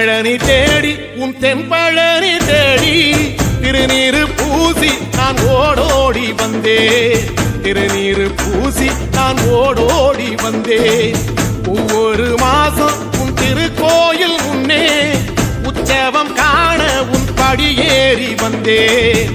பழனி தேடி உன் தென்பழனி தேடி திருநீரு பூசி நான் ஓடோடி வந்தேன். திருநீரு பூசி நான் ஓடோடி வந்தேன். ஒவ்வொரு மாசம் உன் திருக்கோயில் முன்னே உற்சவம் காண உன் படியேறி வந்தேன்.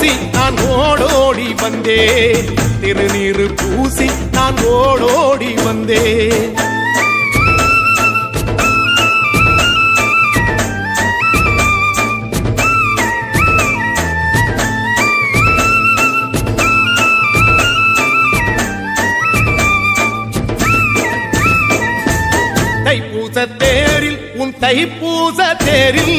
பூசி நான் ஓடோடி வந்தேன். திருநீரு பூசி நான் ஓடோடி வந்தேன். தைப்பூச தேரில் உன் தைப்பூச தேரில்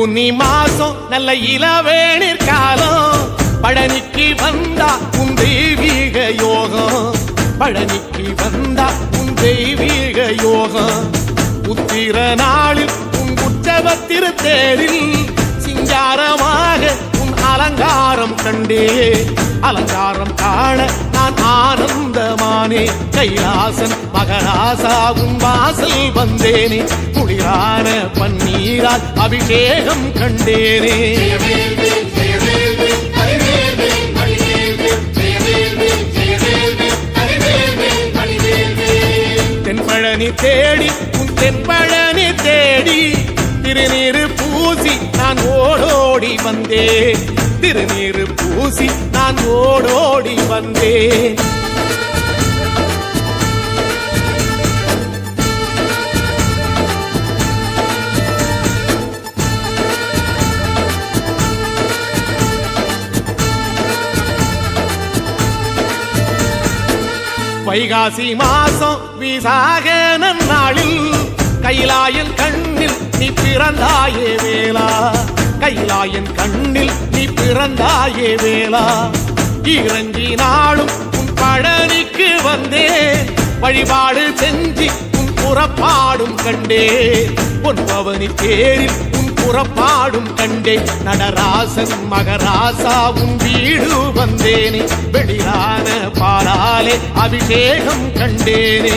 ஊனி மாசம் நல்ல இளவேணிற் காலம் பழனிக்கு வந்தா உன் தெய்வீக யோகம். பழனிக்கு வந்தா உன் தெய்வீக யோகம். உத்திர நாளில் உன் உற்சவ திருத்தேரில் சிங்காரமாக அலங்காரம் கண்டே. அலங்காரம் காண நான் ஆனந்தமானே. கைலாசன் மகராசாவும் வாசல் வந்தேனே. குளிரான பன்னீரால் அபிஷேகம் கண்டேனே. தென்பழனி தேடி உன் தென்பழனி தேடி. திருநீரு பூசி நான் ஓடோடி வந்தேன். திருநீர் பூசி நான் ஓடோடி வந்தேன். வைகாசி மாசம் விசாக நாளில் கைலாயில் கண்ணில் நீ பிறந்தாயே வேளா. கைலாயன் கண்ணில் நீ பிறந்தாயே வேளா. இறங்கி நாளும் உன் பழனிக்கு வந்தேன் வழிபாடு செஞ்சு உன் புறப்பாடும் கண்டே. உன் பவனி தேரில் உன் புறப்பாடும் கண்டே. நடராசன் மகராசா உன் வீடு வந்தேனே. வெளியான பாலாலே அபிஷேகம் கண்டேனே.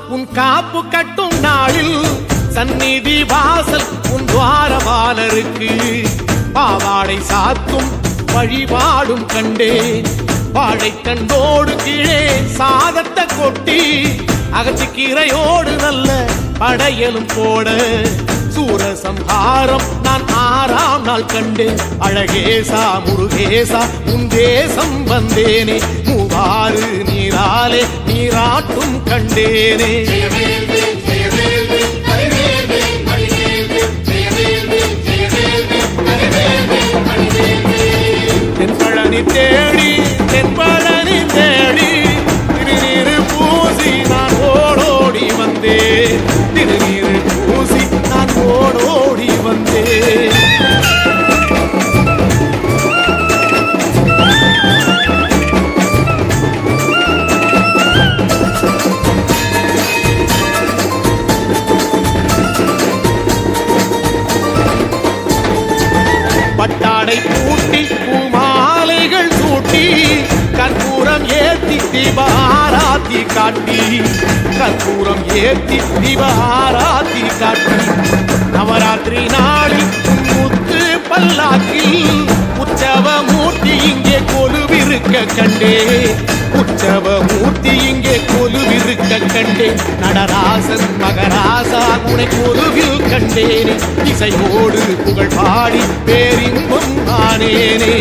காப்பு கட்டும் நாளில் சந்நிதி வாசல் உன் துவாரபாலருக்கு. பாவாடை சாத்தும் வழிபாடும் கண்டே வாழைத்தண்டோடு கீழே சாதத்தை கொட்டி அகச்சிக்கீரையோடு நல்ல படையலும் போட. சூரசம்ஹாரம் நான் ஆறாம் நாள் கண்டேன் அழகேசா முருகேசா உன் தேசம் வந்தேனே. மூவாறு நீராலே நீராட்டும் கண்டேனே. தென்பழனி தேடி தீபாராத்தி காட்டி கற்பூரம் ஏத்தி தீபாராத்தி காட்டி. நவராத்திரி நாளில் முத்து பல்லாக்கில் உற்சவ மூர்த்தி இங்கே கொலுவிருக்க கண்டே. உற்சவ மூர்த்தி இங்கே கொலுவிருக்க கண்டே. நடராசன் மகராசா துணை கொலுவில் கண்டேனே. இசையோடு புகழ் பாடி பேரின்பம் ஆனேனே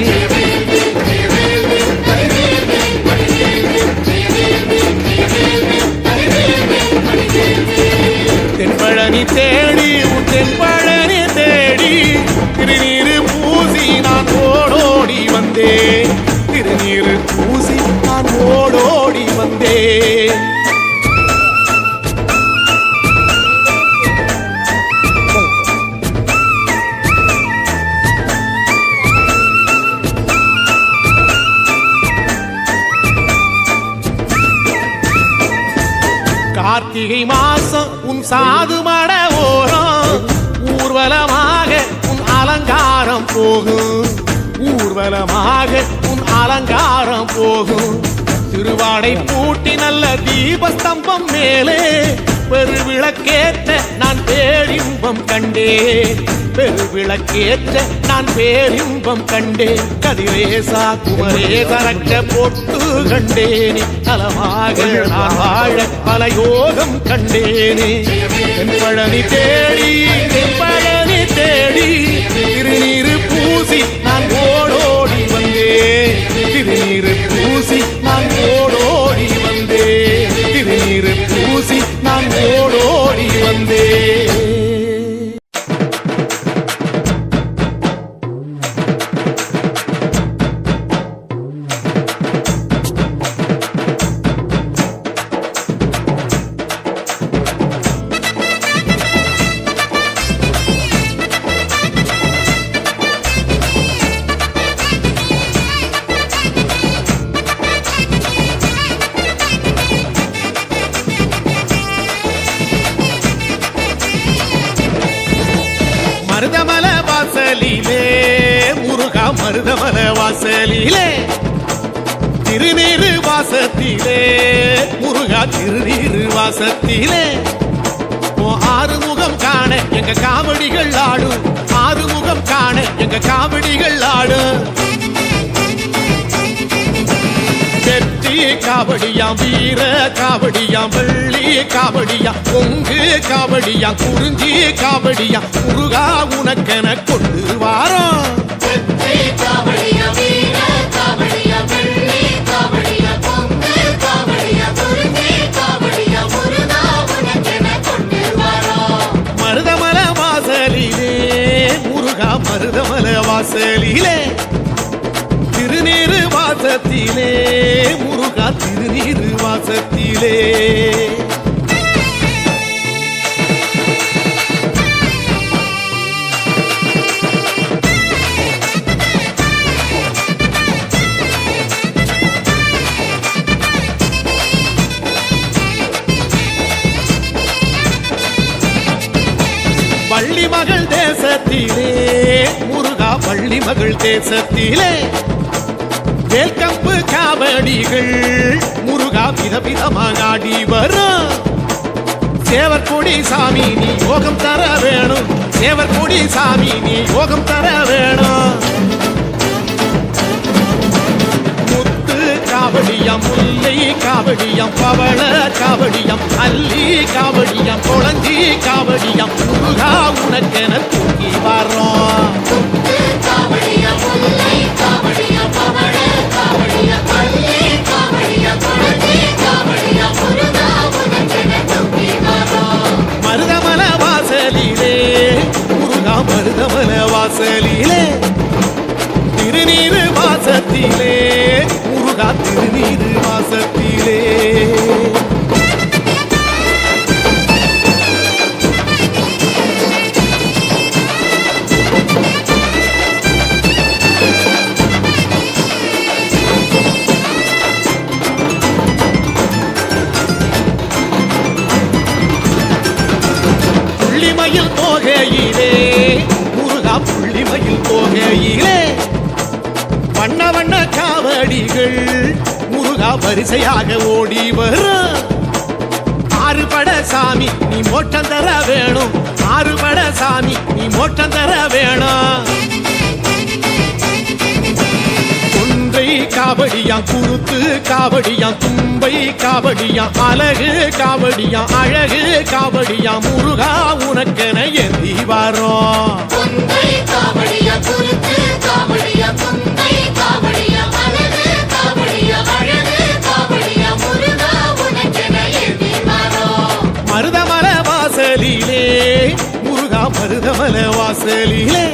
பழனி தேடி உன் பழனி தேடி. திருநீரு பூசி நான் ஓடோடி வந்தேன். திருநீரு பூசி நான் ஓடோடி வந்தேன். கார்த்திகை மாசம் உன் சாது போகும். ஊர்வலமாக உன் அலங்காரம் போகும். திருவாடை பூட்டி நல்ல தீபஸ்தம்பம் மேலே பெருவிளக்கேற்ற நான் பேரின்பம் கண்டே பெருவிளக்கேற்ற நான் பேரின்பம் கண்டே கதிரேசா குமரே ரக்க பொட்டு கண்டேனே. தலமாக நான் வாழ பல யோகம் கண்டேனே. தென்பழனி தேடி தென்பழனி தேடி திருநீரு மருதமல வாசலிலே. திருநீரு வாசத்திலே. முருகா திருநீரு வாசத்திலே. ஆறுமுகம் காண எங்க காவடிகள் ஆடும் ஆறுமுகம் காண எங்க காவடிகள் ஆடும் வெற்றி காவடியாம் வீர காவடியாம் வெள்ளி காவடியாம் பொங்கு காவடியாம் குறிஞ்சி காவடியாம் முருகா உனக்கென கொண்டு வாரோம் வாசலிலே திருநீரு வாசத்திலே முருகா திருநீரு வாசத்திலே. வள்ளி மகள் தேசத்திலே வள்ளி மகள் தேசத்திலே. வேல்கம்பு காவடிகள் முருகா விதவிதமாக ஆடி வரும். சேவர்கொடி சாமி நீ யோகம் தர வேணும். சேவர்கொடி சாமி நீ யோகம் தர வேணும். முத்து காவடியம் முல்லை காவடியம் பவள காவடியம் அல்லி காவடியம் குளஞ்சி காவடியம் முருகா உனக்கென தூக்கி வர்றோம் போகையிலே வண்ண வண்ண காவடிகள் முருகா வரிசையாக ஓடி வரும் ஆறுபட சாமி நீ மோட்டம் தர வேணும். ஆறுபட சாமி நீ மோட்டம் தர வேணும். குன்றை காவடியாம் குருத்து காவடியாம் தும்பை காவடியாம் அழகு காவடியாம் அழகு காவடியாம் முருகா உனக்கென எந்தி வரோம். காவடியா குருத்து காவடியா பொந்தை காவடியா அழகு காவடியா அழகு காவடியா முருகா உனக்கென எழுதி வரோம். மருதமல வாசலிலே முருகா மருதமல வாசலிலே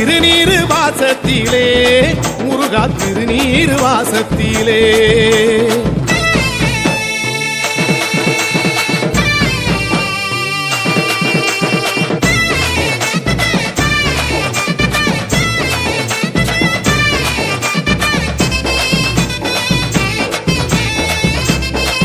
திருநீர் வாசத்திலே முருகா திருநீர் வாசத்திலே.